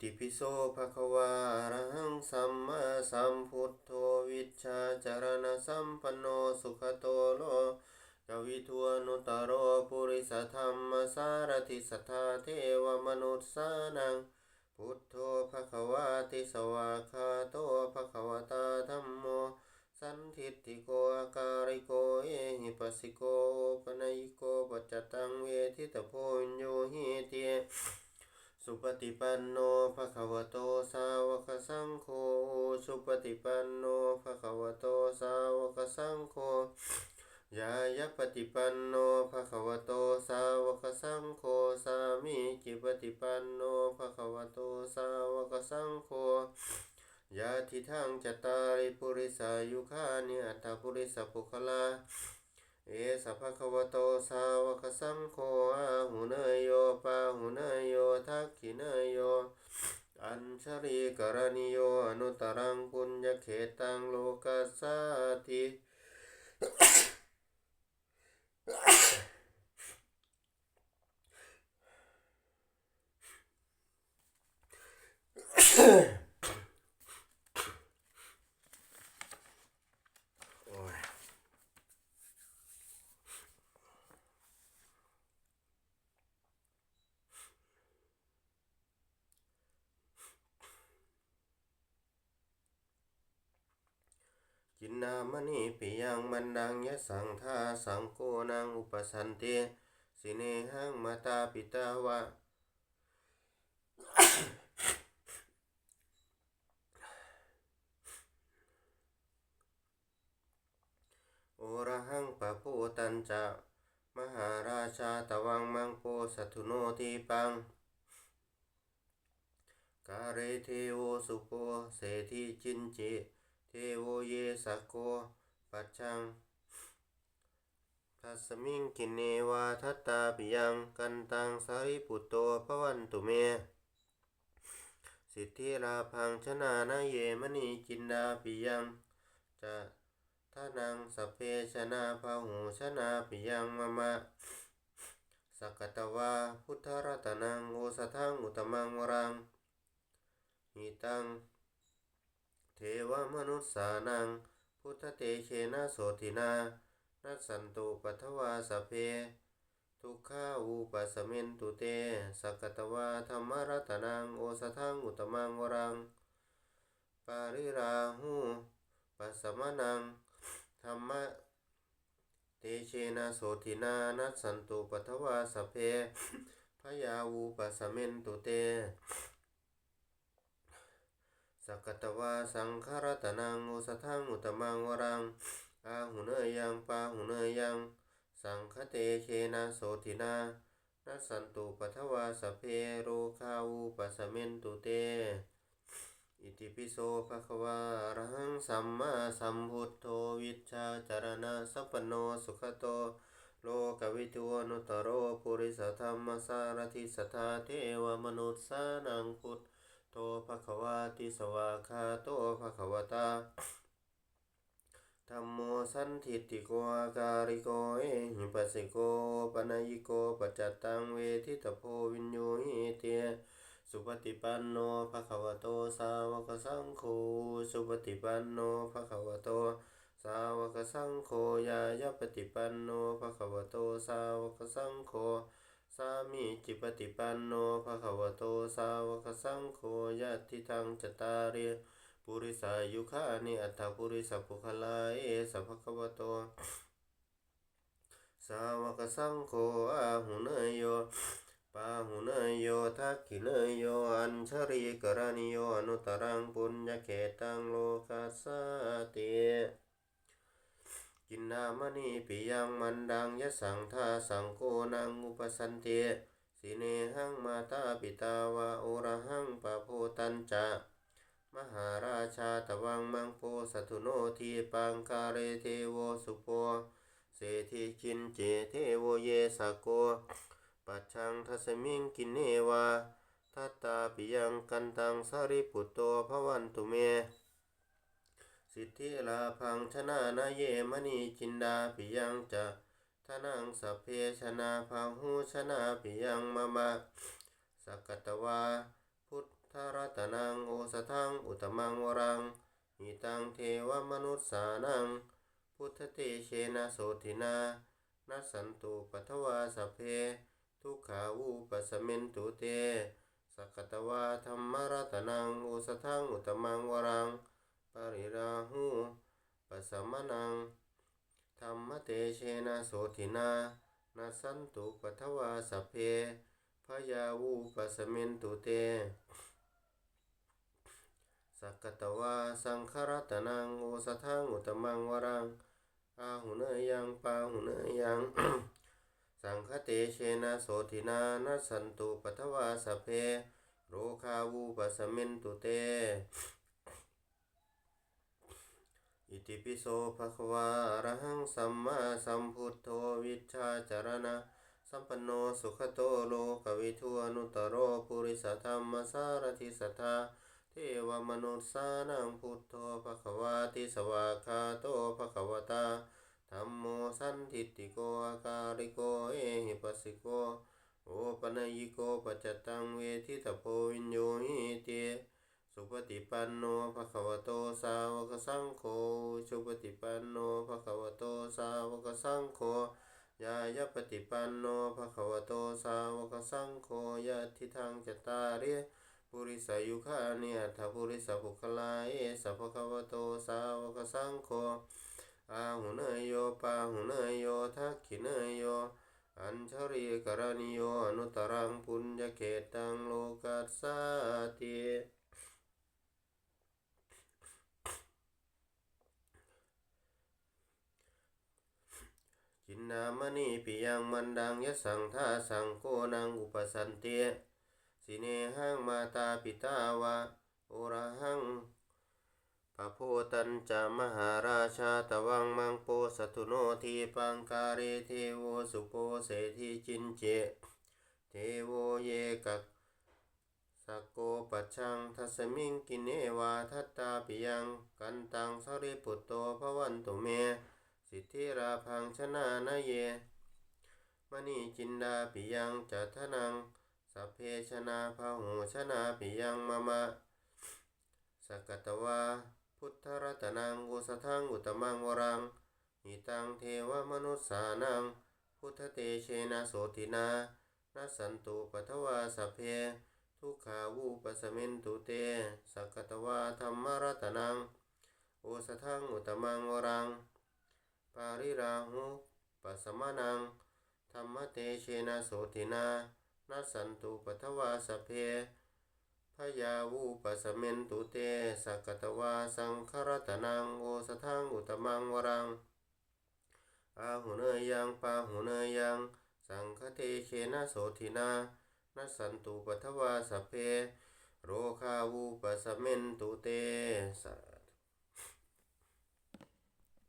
ติปิโสภะคะวาอะระหังสัมมาสัมพุทโธวิชาจารณะสัมปันโนสุขโตโลกวิทูอนุตตโรปุริสธรรมสารติสัทธาเทวมนุษย์สานัง พุทโธภะคะวาติสวากขาโตภะคะวตาธัมโม สันทิฏฐิโกอาการิโกเอหิปัสสิโกปนัยโกปัจจตังเวทิตโพญโยหิเต สุปฏิปันโนภะคะวะโตสาวกสังโฆ สุปฏิปันโนภะคะวะโตสาวกสังโฆ ยายปฏิปันโนภะคะวะโตสาวกสังโฆ สามีจิปฏิปันโนภะคะวะโตสาวกสังโฆยาทิทังจตาริปุริสายุคานิอัตถปุริสปุคลา เอสัพพะคะวะโตสาวกสังโฆอาหุเนยโยปาหุเนยโยทักขิเนยโย อัญชริกรณิโยอนุตรังปุญญเขตังโลกัสสาติโอ้ย จินนามณีปิยังมันดังยะสังทาสังโกนังอุปสันเตสิเนหังมาตาปิตาวะโอระหังปะโพตันจะมหาราชาตวังมังโปสัทุโนทีปังกาเรเทโวสุโปเศรษฐีจินจิ โวเยสกโก ปัจจังทัสมิงกินเนวาทัตตาปิยังกันตังสาริปุตโตภวันตุเม สิทธิราพังชนานาเยมณีจินดาปิยังจะทานังสเพชนาพาหูชนาปิยังมะมะสกตวาพุทธรัตนังโอสทังอุตมังวรังหิตัง เทวมนุษสานัง พุทธเตเชนะโสตินานัสสันตุปัทวาสเพ ทุกขาอุปสมินตุเตสักตวาธรรมรัตนังโอสทังอุตมังวรัง ปาริราหูปัสมนังธรรมเตเชนะโสตินานัสสันตุปัทวาสเพพยาวูปัสสมินตุเต สักตวาสังขารตนังโอสทังอุตมังวรัง อาหุเนยังปาหุเนยัง สังคเตเชนะโสตินานัสสันตุปัทวาสเพโรคาวูปัสสมินตุเต อิติปิโสภะคะวาอะระหังสัมมาสัมพุทโธวิชชาจารณะสัพพโนสุขโต โลกวิทูนุตโรปุริสธรรมสารทิสัทธาเทวมนุษย์สานังพุท โธภะคะวาติสวากขาโตภะคะวตาธัมโมสันทิฏฐิโกอาการิโกเอหิปัสสิโกปนัยโกปัจจตังเวทิตโพวิญโยหิเตสุปฏิปันโนภะคะวะโตสาวกสังโฆสุปฏิปันโนภะคะวะโตสาวกสังโฆยายะปฏิปันโนภะคะวะโตสาวกสังโฆ สามีจิปฏิปันโนภะคะวะโตสาวกสังโฆยะทิทังจตาริปุริสายุคานิอัตถปุริสปุคลาเอสัพพะคะวะโต สาวกสังโฆอาหุเนยโยปาหุเนยโยทักขิเนยโยอัญชริกรณิโยอนุตรังปุญญเขตังโลกัสสติ กินนามณีปิยังมันดังยะสังทาสังโกนังอุปสันเตสิเนหังมาตาปิตาวะโอระหังปะโพตันจะมหาราชาตวังมังโปสัตุโนทีปังคาเรเทโวสุโปเศรษฐีชินเจเทโวเยสโกปัจชังทัสมิงกินเนวาทัตตาปิยังกันตังสาริปุตโตภวันตุเม สิทธิลาพังชนะนาเยมณีจินดาปิยังจะทนังสเพชนะพาหูชนะปิยังมะมะสกตวา พุทธทรตนังโอสทังอุตมังวรังหิตังเทวมนุสสานัง พุทธเตเชนะโสทินานัสันตุปัทวาสเพ ทุกขาวูปัสสมินตุเตสักกตวาธรรมรัตนังโอสทังอุตมังวรัง ริราหูปัสมนังธรรมเตเชนะโสทินานัสสันตุปัทวาสพเพพยาวูปัสมินตุเตสักตวาสังขรัตนังโอสทังอุตมังวรังอาหุเนยังปาหุเนยัง สังคเตเชนะโสทินานัสันตุปัทวาสพเพโรคาวูปัสสมินตุเต อิติปิโสภะควาอรหังสัมมาสัมพุทโธวิชาจารณะ สัมปันโนสุขโตโลกวิทูอนุตโรปุริสธรรมสารทิสัทธาเทวมนุษสานังพุทโธภะควาติสวากาโตภะควตาธัมโมสันทิฏฐิโกอาการิโกเอหิปัสสิโกโอปัญญิโกปัจจตังเวทิตโพวินโยหิเต ปฏิปันโนภะคะวะโตสาวกสังโฆสุปฏิปันโนภะคะวะโตสาวกสังโฆยายปฏิปันโนภะคะวะโตสาวกสังโฆยะทิทังจตาริปุริสายุคานิอัตถปุริสปุคลาเอสัพพะคะวะโตสาวกสังโฆอาหุเนยโยปาหุเนยโยทักขิเนยโยอัญชริกรณิโยอนุตรังปุญญเขตังโลกัสสาติ นนามณีปิยังมันดังยะสังทาสังโกนังอุปสันเตสิเนหังมาตาปิตาวะโอระหังปะโพตัญจามหาราชาตวังมังโปสตุโนทีปังการเเทโวสุโปเสทีจินเจ เทโวเยกักสโกปัชังทัสมิงกินเนวาทัตตาปิยังกันตังสริปุตโตภวันตุเม สิทธิราพังชนะนาเย มณีจินดาปิยังจัตถนัง สัพเพชนะพาหูชนะปิยังมะมะสกตวา พุทธรัตนังอุสทังอุตมังวรังหิตังเทวมนุสสานัง พุทธเตเชนะโสตินานัสันตุปัทวาสพเพ ทุกขาวูปสมินตุเตสักกตวาธรรมรัตนังโอสทังอุตมังวรัง ปาริราหุปัสสมานังธรรมเตเชนะโสตินานัสสันตุปัทวาสเพพยาวูปัสสมินตุเตสักกตวาสังครตนังโอสทังอุตมังวรังอาหุเนยังปาหุเนยังสังคเตเชนะโสทินานัสสันตุปัทวาสเพโรคาวูปัสสมินตุเตส